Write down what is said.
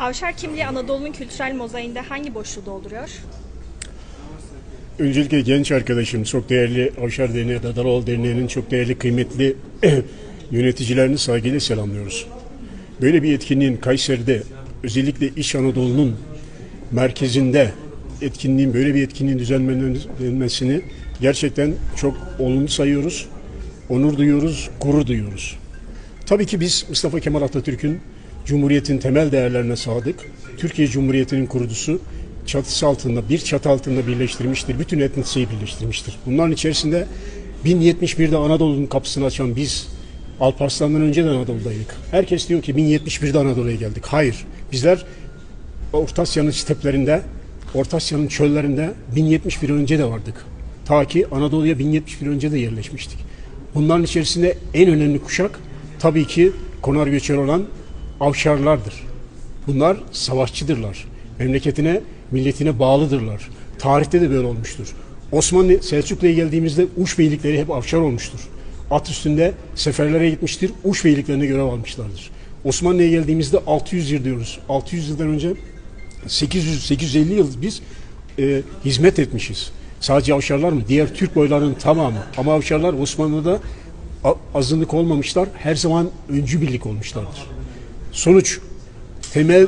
Avşar kimliği Anadolu'nun kültürel mozaiğinde hangi boşluğu dolduruyor? Öncelikle genç arkadaşım, çok değerli Avşar Derneği, Dadaloğlu Derneği'nin çok değerli, kıymetli yöneticilerini saygıyla selamlıyoruz. Böyle bir etkinliğin Kayseri'de, özellikle İç Anadolu'nun merkezinde etkinliğin, böyle bir etkinliğin düzenlenmesini gerçekten çok olumlu sayıyoruz. Onur duyuyoruz, gurur duyuyoruz. Tabii ki biz Mustafa Kemal Atatürk'ün Cumhuriyet'in temel değerlerine sadık, Türkiye Cumhuriyeti'nin kurucusu çatısı altında, bir çatı altında birleştirmiştir. Bütün etnisiyi birleştirmiştir. Bunların içerisinde 1071'de Anadolu'nun kapısını açan biz, Alparslan'dan önce de Anadolu'daydık. Herkes diyor ki 1071'de Anadolu'ya geldik. Hayır, bizler Orta Asya'nın steplerinde, Orta Asya'nın çöllerinde 1071 önce de vardık. Ta ki Anadolu'ya 1071 önce de yerleşmiştik. Bunların içerisinde en önemli kuşak tabii ki konar göçer olan avşarlardır. Bunlar savaşçıdırlar. Memleketine, milletine bağlıdırlar. Tarihte de böyle olmuştur. Osmanlı Selçuklu'ya geldiğimizde uç beylikleri hep avşar olmuştur. At üstünde seferlere gitmiştir, uç beyliklerine görev almışlardır. Osmanlı'ya geldiğimizde 600 yıl diyoruz. 600 yıldan önce 800-850 yıl biz e, hizmet etmişiz. Sadece avşarlar mı? Diğer Türk boylarının tamamı. Ama avşarlar Osmanlı'da azınlık olmamışlar. Her zaman öncü birlik olmuşlardır. Sonuç temel